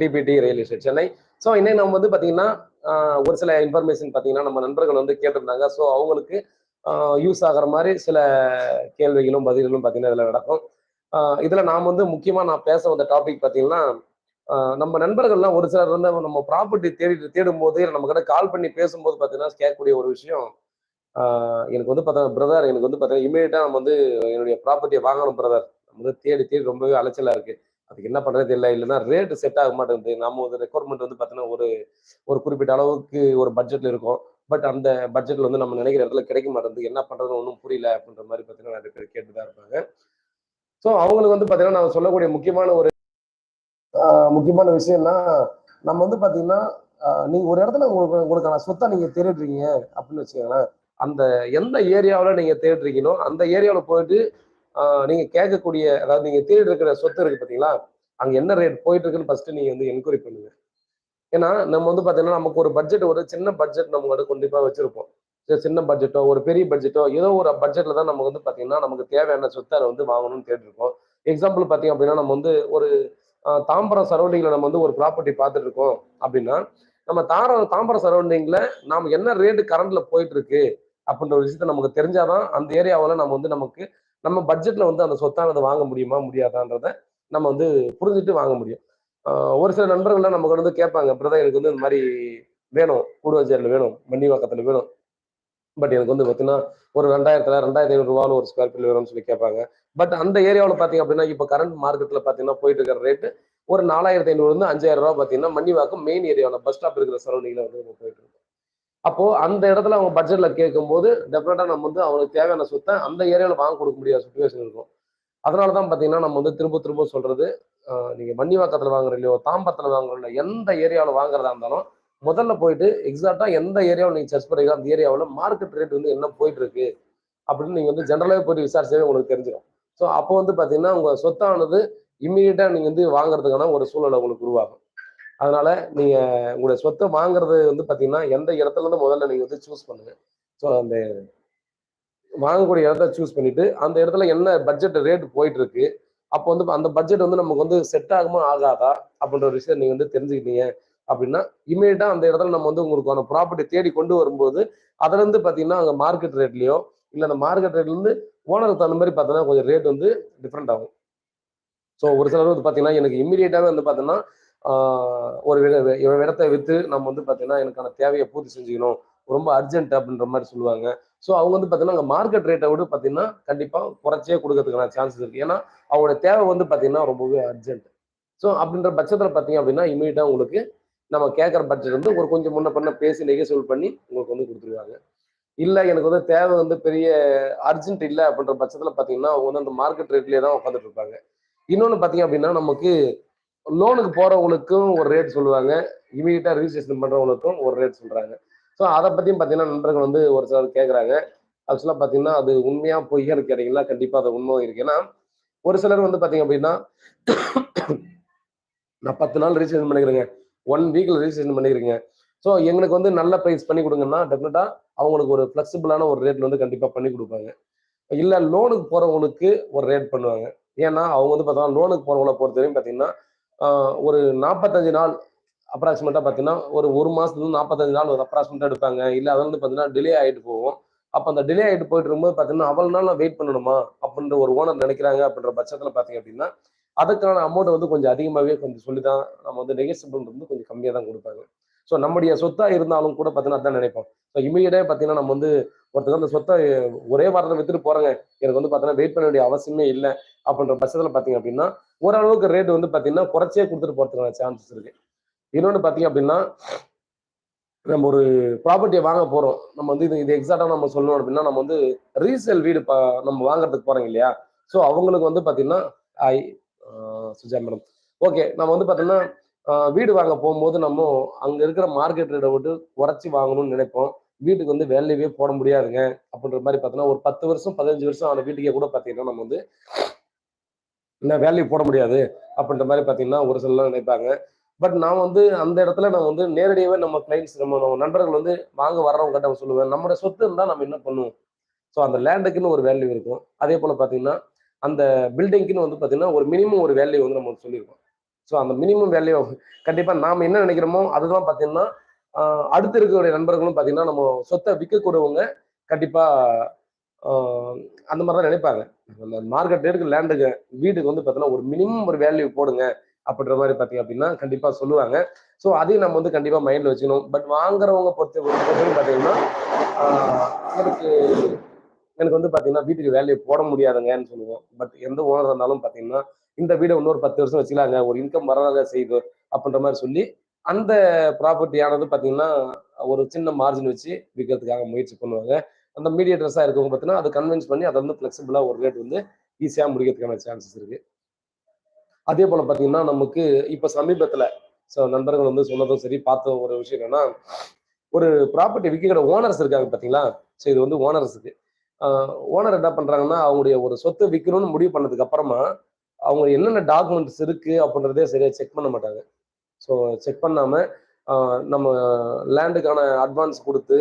DPD real estate Chennai. So இன்னைக்கு நம்ம வந்து பார்த்தீங்கன்னா ஒரு சில இன்ஃபர்மேஷன் பார்த்தீங்கன்னா நம்ம நண்பர்கள் வந்து கேட்டிருந்தாங்க. ஸோ அவங்களுக்கு யூஸ் ஆகிற மாதிரி சில கேள்விகளும் பதில்களும் பார்த்தீங்கன்னா இதில் நடக்கும். இதில் நாம் வந்து முக்கியமாக நான் பேச வந்த டாபிக் பார்த்தீங்கன்னா நம்ம நண்பர்கள்லாம் ஒரு சிலர் வந்து நம்ம ப்ராப்பர்ட்டி தேடி தேடும் போது நம்ம கிட்ட கால் பண்ணி பேசும்போது பார்த்தீங்கன்னா கேட்கக்கூடிய ஒரு விஷயம் எனக்கு வந்து பார்த்தா பிரதர் எனக்கு வந்து பார்த்தீங்கன்னா இமீடியட்டாக நம்ம வந்து என்னுடைய ப்ராப்பர்ட்டியை வாங்கணும் பிரதர் நம்ம வந்து தேடி தேடி ரொம்பவே அலைச்சலாக இருக்குது அதுக்கு என்ன பண்றது இல்லை இல்லைன்னா ரேட்டு செட் ஆக மாட்டேங்குது. நம்ம ஒரு ரெக்குவயர்மெண்ட் வந்து பார்த்தீங்கன்னா ஒரு ஒரு குறிப்பிட்ட அளவுக்கு ஒரு பட்ஜெட்டில் இருக்கும். பட் அந்த பட்ஜெட்ல வந்து நம்ம நினைக்கிற இடத்துல கிடைக்க மாட்டேங்குது. என்ன பண்ணுறதுன்னு ஒன்றும் புரியல அப்படின்ற மாதிரி பார்த்தீங்கன்னா நிறைய பேர் கேட்டு தான் இருப்பாங்க. ஸோ அவங்களுக்கு வந்து பார்த்தீங்கன்னா நான் சொல்லக்கூடிய முக்கியமான ஒரு ஆஹ், முக்கியமான விஷயம்னா நம்ம வந்து பார்த்தீங்கன்னா நீங்கள் நீங்க ஒரு இடத்துல உங்களுக்கு உங்களுக்கான சொத்தை நீங்க தேடிடுறீங்க அப்படின்னு வச்சுக்கோங்களேன். அந்த எந்த ஏரியாவில் நீங்க தேடுறீங்களோ அந்த ஏரியாவில் போயிட்டு நீங்கள் நீங்க கேட்கக்கூடிய அதாவது நீங்க தேடி இருக்கிற சொத்து இருக்கு பார்த்தீங்களா அங்க என்ன ரேட் போயிட்டு இருக்குன்னு ஃபர்ஸ்ட் நீங்க வந்து என்கொயரி பண்ணுங்க. ஏன்னா நம்ம வந்து பாத்தீங்கன்னா நமக்கு ஒரு பட்ஜெட் ஒரு சின்ன பட்ஜெட் நம்ம வந்து கண்டிப்பா வச்சிருப்போம். சரி, சின்ன பட்ஜெட்டோ ஒரு பெரிய பட்ஜெட்டோ ஏதோ ஒரு பட்ஜெட்ல தான் நம்ம வந்து பாத்தீங்கன்னா நமக்கு தேவையான சொத்தை அதை வந்து வாங்கணும்னு கேட்டிருக்கோம். எக்ஸாம்பிள் பாத்தீங்க அப்படின்னா நம்ம வந்து ஒரு தாம்பரம் சரௌண்டிங்ல நம்ம வந்து ஒரு ப்ராப்பர்ட்டி பார்த்துட்டு இருக்கோம் அப்படின்னா நம்ம தார தாம்பரம் சரௌண்டிங்ல நாம என்ன ரேட்டு கரண்ட்ல போயிட்டு இருக்கு அப்படின்ற ஒரு விஷயத்த நமக்கு தெரிஞ்சாதான் அந்த ஏரியாவில் நம்ம வந்து நமக்கு நம்ம பட்ஜெட்ல வந்து அந்த சொத்தானதை வாங்க முடியுமா முடியாதான்றத நம்ம வந்து புரிஞ்சுட்டு வாங்க முடியும். ஒரு சில நண்பர்கள்லாம் நமக்கு வந்து கேட்பாங்க பிரதா எனக்கு வந்து இந்த மாதிரி வேணும் கூடுவச்சேரியில் வேணும் மண்டிவாக்கத்தில் வேணும். பட் எனக்கு வந்து பார்த்தீங்கன்னா ஒரு ரெண்டாயிரத்துல ரெண்டாயிரத்தி ஐநூறு ரூபாவில் ஒரு ஸ்கொயர் ஃபீட் வேணும்னு சொல்லி கேட்பாங்க. பட் அந்த ஏரியாவில் பார்த்தீங்க அப்படின்னா இப்போ கரண்ட் மார்க்கெட்டில் பார்த்தீங்கன்னா போயிட்டு இருக்கிற ரேட்டு ஒரு நாலாயிரத்தி ஐநூறுலேருந்து அஞ்சாயிரம் ரூபா பார்த்தீங்கன்னா மண்டிவாக்கம் மெயின் ஏரியாவில் பஸ் ஸ்டாப் இருக்கிற சரௌண்டிங்கில் வந்து நம்ம போயிட்டு இருக்கோம். அப்போ அந்த இடத்துல அவங்க பட்ஜெட்ல கேட்கும்போது டெஃபினட்டா நம்ம வந்து அவங்களுக்கு தேவையான சொத்தை அந்த ஏரியாவில் வாங்க கொடுக்க முடியாத சுச்சுவேஷன் இருக்கும். அதனால தான் பார்த்தீங்கன்னா நம்ம வந்து திரும்ப திரும்ப சொல்றது நீங்கள் நீங்க மண்டிவாக்கத்தில் வாங்குற இல்லையோ தாம்பத்தில் வாங்குற இல்லையோ எந்த ஏரியாவில் வாங்குறதா இருந்தாலும் முதல்ல போயிட்டு எக்ஸாக்டா எந்த ஏரியாவில் நீங்க சர்ச் பண்ணுறீங்க அந்த ஏரியாவில் மார்க்கெட் ரேட் வந்து என்ன போயிட்டு இருக்கு அப்படின்னு நீங்க வந்து ஜென்ரலாகவே போயிட்டு விசாரிச்சாவே உங்களுக்கு தெரிஞ்சிடும் ஸோ அப்போ வந்து பார்த்தீங்கன்னா உங்க சொத்தானது இம்மீடியட்டா நீங்க வந்து வாங்குறதுக்கான ஒரு சூழலை உங்களுக்கு உருவாகும். அதனால நீங்க உங்களுடைய சொத்தை வாங்குறது வந்து பாத்தீங்கன்னா எந்த இடத்துல இருந்து முதல்ல நீங்க வந்து சூஸ் பண்ணுங்க. ஸோ அந்த வாங்கக்கூடிய இடத்த சூஸ் பண்ணிட்டு அந்த இடத்துல என்ன பட்ஜெட் ரேட் போயிட்டு இருக்கு அப்போ வந்து அந்த பட்ஜெட் வந்து நமக்கு வந்து செட் ஆகுமா ஆகாதா அப்படின்ற ஒரு விஷயம் நீங்க வந்து தெரிஞ்சுக்கிட்டீங்க அப்படின்னா இமீடியட்டா அந்த இடத்துல நம்ம வந்து உங்களுக்கான ப்ராப்பர்ட்டி தேடி கொண்டு வரும்போது அதுல இருந்து பாத்தீங்கன்னா அங்க மார்க்கெட் ரேட்லயோ இல்லை அந்த மார்க்கெட் ரேட்ல இருந்து ஓனருக்கு தகுந்த மாதிரி பார்த்தோன்னா கொஞ்சம் ரேட் வந்து டிஃப்ரெண்ட் ஆகும். ஸோ ஒரு சிலர் வந்து பார்த்தீங்கன்னா எனக்கு இமீடியட்டாகவே வந்து பார்த்தீங்கன்னா ஒரு வி- இவன் இடத்த விற்று நம்ம வந்து பார்த்தீங்கன்னா எனக்கான தேவையை பூர்த்தி செஞ்சுக்கணும். ரொம்ப அர்ஜென்ட் அப்படின்ற மாதிரி சொல்லுவாங்க. ஸோ அவங்க வந்து பார்த்தீங்கன்னா அங்கே மார்க்கெட் ரேட்டை விட பார்த்தீங்கன்னா கண்டிப்பாக குறைச்சே கொடுக்கறதுக்கான சான்சஸ் இருக்குது ஏன்னா அவங்களோட தேவை வந்து பார்த்தீங்கன்னா ரொம்பவே அர்ஜென்ட் ஸோ அப்படின்ற பட்சத்தில் பார்த்தீங்க அப்படின்னா இமீடியட்டாக உங்களுக்கு நம்ம கேட்குற பட்ஜெட் வந்து ஒரு கொஞ்சம் முன்ன பண்ண பேசி நெகோசியேட் பண்ணி உங்களுக்கு வந்து கொடுத்துருவாங்க. இல்லை எனக்கு வந்து தேவை வந்து பெரிய அர்ஜென்ட் இல்லை அப்படின்ற பட்சத்தில் பார்த்தீங்கன்னா அவங்க வந்து அந்த மார்க்கெட் ரேட்லேயே தான் உட்காந்துட்டு இருப்பாங்க. இன்னொன்று பார்த்தீங்க அப்படின்னா நமக்கு லோனுக்கு போறவங்களுக்கும் ஒரு ரேட் சொல்லுவாங்க. இமீடியட்டா ரிஜிஸ்ட்ரேஷன் பண்றவங்களுக்கும் ஒரு ரேட் சொல்றாங்க. ஸோ அதை பத்தியும் பார்த்தீங்கன்னா நண்பர்கள் வந்து ஒரு சிலர் கேட்குறாங்க ஆக்சுவலாக பார்த்தீங்கன்னா அது உண்மையா பொய்யா கேட்டீங்களா கண்டிப்பா அது உண்மை இருக்கு. ஏன்னா ஒரு சிலர் வந்து பார்த்தீங்க அப்படின்னா நான் பத்து நாள் ரிஜிஸ்ட்ரேஷன் பண்ணிக்கிறேங்க. ஒன் வீக்ல ரிஜிஸ்ட்ரேஷன் பண்ணிக்கிறீங்க. ஸோ எங்களுக்கு வந்து நல்ல ப்ரைஸ் பண்ணி கொடுங்கன்னா டெஃபினட்டா அவங்களுக்கு ஒரு ஃபிளெக்சிபிளான ஒரு ரேட்ல வந்து கண்டிப்பா பண்ணி கொடுப்பாங்க. இல்லை லோனுக்கு போறவங்களுக்கு ஒரு ரேட் பண்ணுவாங்க. ஏன்னா அவங்க வந்து பார்த்தோம்னா லோனுக்கு போறவங்களை பொறுத்தவரையும் பார்த்தீங்கன்னா ஒரு நாற்பத்தஞ்சு நாள் அப்ராக்சிமேட்டாக பார்த்தீங்கன்னா ஒரு ஒரு மாசத்துலேருந்து நாற்பத்தஞ்சு நாள் ஒரு அப்ராக்சிமேட்டாக எடுப்பாங்க. இல்லை அதில் வந்து பார்த்தீங்கன்னா டிலே ஆகிட்டு போவோம் அப்போ அந்த டிலே ஆகிட்டு போயிட்டு இருக்கும்போது பார்த்தீங்கன்னா அவ்வளோ நாள் நான் வெயிட் பண்ணணுமா? அப்படின்ற ஒரு ஓனர் நினைக்கிறாங்க அப்படின்ற பட்சத்தில் பார்த்தீங்க அப்படின்னா அதுக்கான அமௌண்ட் வந்து கொஞ்சம் அதிகமாகவே கொஞ்சம் சொல்லி தான் நம்ம வந்து நெகசிபிள் வந்து கொஞ்சம் கம்மியாக தான் கொடுப்பாங்க. ஸோ நம்முடைய சொத்தாக இருந்தாலும் கூட பார்த்தீங்கன்னா அதான் நினைப்போம். ஸோ இமீடியட்டாக பார்த்தீங்கன்னா நம்ம வந்து ஒருத்தர் அந்த சொத்தை ஒரே வாரத்தை வித்துட்டு போகிறாங்க எனக்கு வந்து பார்த்தீங்கன்னா வெயிட் பண்ண வேண்டிய அவசியமே இல்லை. அப்படின்ற பட்சத்தில் பார்த்தீங்க அப்படின்னா ஓரளவுக்கு ரேட் வந்து பார்த்தீங்கன்னா குறைச்சே கொடுத்துட்டு போறதுக்கான சான்சஸ் இருக்கு. இன்னொன்று பார்த்தீங்க அப்படின்னா நம்ம ஒரு ப்ராப்பர்ட்டியை வாங்க போறோம். நம்ம வந்து இது இது எக்ஸாக்டாக நம்ம சொல்லணும் அப்படின்னா நம்ம வந்து ரீசேல் வீடு ப நம்ம வாங்குறதுக்கு போகிறோம் இல்லையா? ஸோ அவங்களுக்கு வந்து பார்த்தீங்கன்னா ஐ சுஜா மேடம் ஓகே நம்ம வந்து பார்த்தீங்கன்னா வீடு வாங்க போகும்போது நம்ம அங்க இருக்கிற மார்க்கெட் ரேட்டை விட்டு குறைச்சி வாங்கணும்னு நினைப்போம். வீட்டுக்கு வந்து வேலையவே போட முடியாதுங்க. அப்படின்ற மாதிரி பார்த்தோன்னா ஒரு பத்து வருஷம் பதினஞ்சு வருஷம் ஆன வீட்டுக்கே கூட பார்த்தீங்கன்னா நம்ம வந்து என்ன வேல்யூ போட முடியாது அப்படின்ற மாதிரி பார்த்தீங்கன்னா ஒரு சிலர்லாம் நினைப்பாங்க. பட் நான் வந்து அந்த இடத்துல நான் வந்து நேரடியாகவே நம்ம கிளைண்ட்ஸ் நம்ம நம்ம நண்பர்கள் வந்து வாங்க வர்றவங்க கிட்ட சொல்லுவேன். நம்மளோட சொத்து இருந்தால் நம்ம என்ன பண்ணுவோம்? ஸோ அந்த லேண்டுக்குன்னு ஒரு வேல்யூ இருக்கும். அதே போல் பார்த்தீங்கன்னா அந்த பில்டிங்க்குன்னு வந்து பார்த்தீங்கன்னா ஒரு மினிமம் ஒரு வேல்யூ வந்து நம்ம சொல்லியிருக்கோம் ஸோ அந்த மினிமம் வேல்யூ கண்டிப்பாக நாம் என்ன நினைக்கிறோமோ அதுதான் பார்த்தீங்கன்னா அடுத்து இருக்கக்கூடிய நண்பர்களும் பார்த்தீங்கன்னா நம்ம சொத்தை விற்கக்கூடியவங்க கண்டிப்பாக அந்த மாதிரி தான் நினைப்பாங்க அந்த மார்க்கெட் ரேட்டுக்கு லேண்டுக்கு வீட்டுக்கு வந்து பார்த்தீங்கன்னா ஒரு மினிமம் ஒரு வேல்யூ போடுங்க அப்படின்ற மாதிரி பார்த்தீங்க அப்படின்னா கண்டிப்பாக சொல்லுவாங்க. ஸோ அதையும் நம்ம வந்து கண்டிப்பாக மைண்டில் வச்சுக்கணும். பட் வாங்குறவங்க பொறுத்த பொறுத்தவரைக்கும் பார்த்தீங்கன்னா எனக்கு எனக்கு வந்து பார்த்தீங்கன்னா வீட்டுக்கு வேல்யூ போட முடியாதுங்கன்னு சொல்லுவோம். பட் எந்த ஓனர் இருந்தாலும் பார்த்தீங்கன்னா இந்த வீடை இன்னொரு பத்து வருஷம் வச்சுக்கலாங்க. ஒரு இன்கம் வரதாக செய்யுது அப்படின்ற மாதிரி சொல்லி அந்த ப்ராப்பர்ட்டியானது பார்த்தீங்கன்னா ஒரு சின்ன மார்ஜின் வச்சு விற்கிறதுக்காக முயற்சி பண்ணுவாங்க. அந்த மீடியேட்டர்ஸாக இருக்கவங்க பார்த்தீங்கன்னா அதை கன்வின்ஸ் பண்ணி அதை வந்து ஃப்ளெக்சிபிளாக ஒரு ரேட் வந்து ஈஸியாக முடிக்கிறதுக்கான சான்சஸ் இருக்கு. அதே போல் பார்த்தீங்கன்னா நமக்கு இப்போ சமீபத்தில் ஸோ நண்பர்கள் வந்து சொன்னதும் சரி பார்த்த ஒரு விஷயம் என்னன்னா ஒரு ப்ராப்பர்ட்டி விற்கிற ஓனர்ஸ் இருக்காங்க பார்த்தீங்களா ஸோ இது வந்து ஓனர்ஸுக்கு ஓனர் என்ன பண்ணுறாங்கன்னா அவங்களுடைய ஒரு சொத்தை விற்கணும்னு முடிவு பண்ணதுக்கு அப்புறமா அவங்க என்னென்ன டாக்குமெண்ட்ஸ் இருக்குது அப்படின்றதே சரியா செக் பண்ண மாட்டாங்க. ஸோ செக் பண்ணாமல் நம்ம லேண்டுக்கான அட்வான்ஸ் கொடுத்து